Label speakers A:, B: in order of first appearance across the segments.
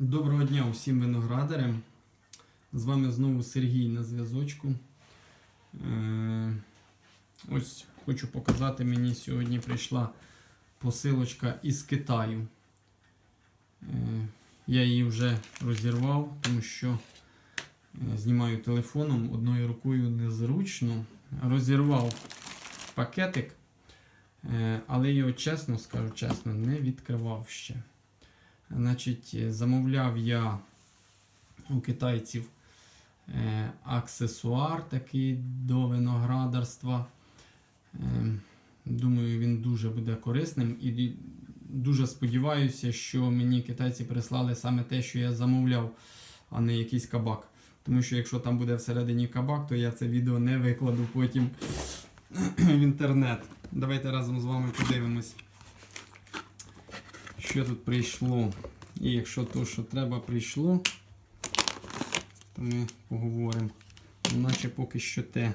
A: Доброго дня усім виноградарям. З вами знову Сергій на зв'язочку. Е, Ось хочу показати, мені сьогодні прийшла посилочка із Китаю. Е, Я її вже розірвав, тому що е, знімаю телефоном, одною рукою незручно. Розірвав пакетик, але його чесно скажу чесно, не відкривав ще. Значить, е, замовляв я у китайців е, аксесуар такий до виноградарства. Е, думаю, він дуже буде корисним і дуже сподіваюся, що мені китайці прислали саме те, що я замовляв, а не якийсь кабак. Тому що якщо там буде всередині кабак, то я це відео не викладу потім в інтернет. Давайте разом з вами подивимось що тут прийшло. І якщо то, що треба, прийшло, то ми поговоримо. Наче поки що те.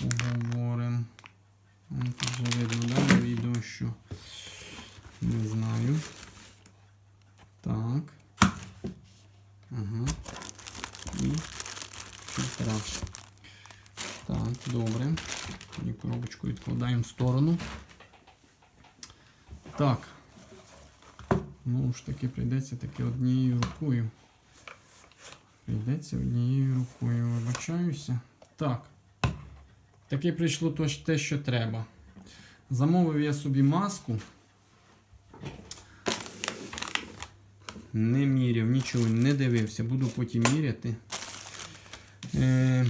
A: Поговоримо. Ну, Тут вже видно, да, відео, що не знаю. Так. Ага. І фільтра. Так, добре. Тоді коробочку відкладаємо в сторону. Так. Ну ж таки прийдеться таки однією рукою. Прийдеться однією рукою, вибачаюся. Так. Таке прийшло те, що треба. Замовив я собі маску. Не міряв, нічого не дивився, буду потім міряти. Е,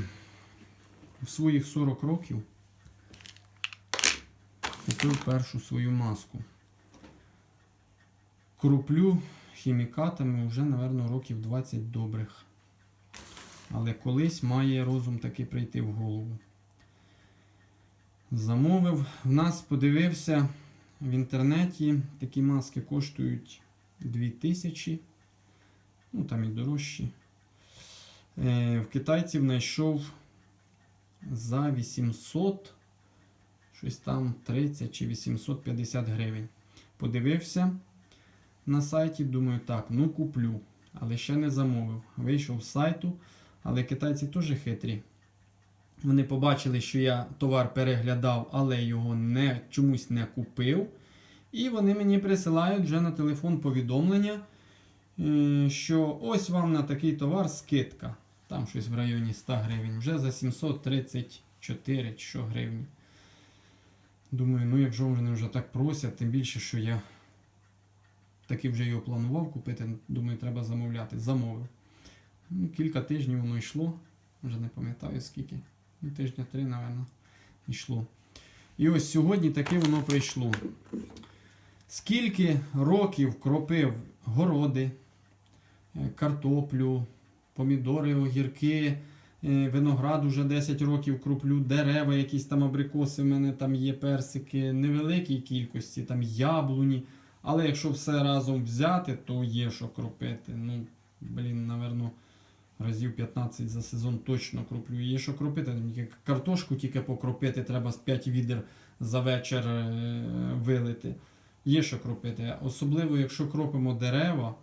A: в своїх 40 років купив першу свою маску. Круплю хімікатами вже, напевно, років 20 добрих. Але колись має розум таки прийти в голову. Замовив. В нас подивився в інтернеті. Такі маски коштують 2000. Ну, там і дорожчі. Е, в китайців знайшов за 800, щось там 30 чи 850 гривень. Подивився на сайті, думаю, так, ну куплю, але ще не замовив. Вийшов з сайту, але китайці теж хитрі. Вони побачили, що я товар переглядав, але його не, чомусь не купив. І вони мені присилають вже на телефон повідомлення, е, що ось вам на такий товар скидка. Там щось в районі 100 гривень, вже за 734 що гривні. Думаю, ну якщо вони вже так просять, тим більше, що я таки вже його планував купити. Думаю, треба замовляти. Замовив. Ну, кілька тижнів воно йшло. Вже не пам'ятаю скільки. Ну, тижня три, напевно, йшло. І ось сьогодні таки воно прийшло. Скільки років кропив городи, е, картоплю, помідори, огірки, е, виноград уже 10 років кроплю, дерева, якісь там абрикоси, в мене там є персики, невеликій кількості, там яблуні. Але якщо все разом взяти, то є що кропити. Ну, блін, напевно, разів 15 за сезон точно кроплю. Є що кропити. Картошку тільки покропити, треба з 5 відер за вечір е, вилити. Є що кропити. Особливо, якщо кропимо дерева,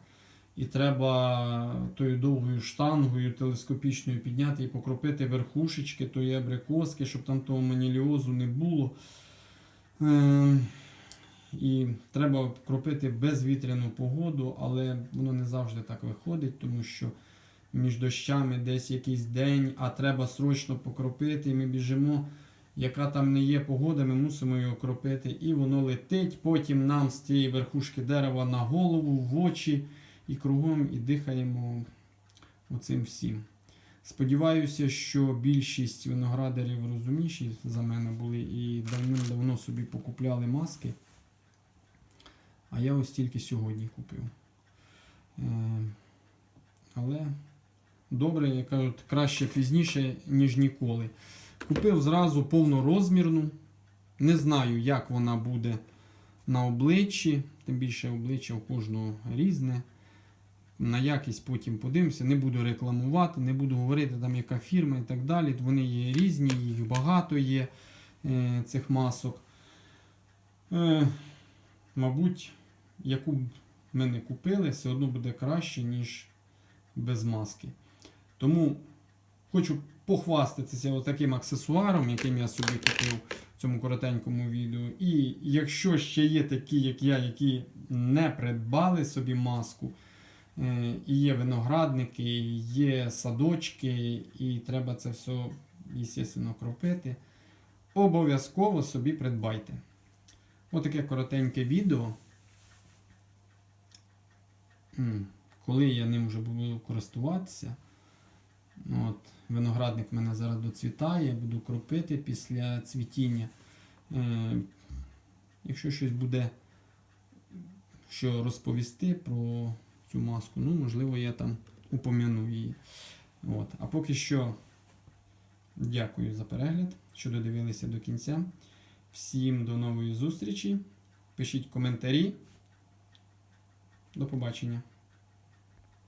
A: і треба тою довгою штангою телескопічною підняти і покропити верхушечки, тої абрикоски, щоб там того маніліозу не було. І треба кропити безвітряну погоду, але воно не завжди так виходить, тому що між дощами десь якийсь день, а треба срочно покропити, ми біжимо. Яка там не є погода, ми мусимо його кропити, і воно летить потім нам з цієї верхушки дерева на голову, в очі і кругом і дихаємо оцим всім. Сподіваюся, що більшість виноградарів розумніші за мене були і давним-давно собі покупляли маски. А я ось тільки сьогодні купив. Е, але добре, як кажуть, краще пізніше, ніж ніколи. Купив зразу повнорозмірну. Не знаю, як вона буде на обличчі. Тим більше обличчя у кожного різне. На якість потім подивимося. Не буду рекламувати, не буду говорити, там яка фірма і так далі. Вони є різні, їх багато є е, цих масок. Е, мабуть, яку б ми не купили, все одно буде краще, ніж без маски. Тому хочу похвастатися таким аксесуаром, яким я собі купив в цьому коротенькому відео. І якщо ще є такі, як я, які не придбали собі маску, е, і є виноградники, і є садочки, і треба це все, звісно, кропити, обов'язково собі придбайте. Отаке коротеньке відео. Коли я ним вже буду користуватися. От, виноградник в мене зараз доцвітає, буду кропити після цвітіння. Е, якщо щось буде що розповісти про цю маску, ну, можливо, я там упомяну її. От. А поки що дякую за перегляд, що додивилися до кінця. Всім до нової зустрічі. Пишіть коментарі. До побачення.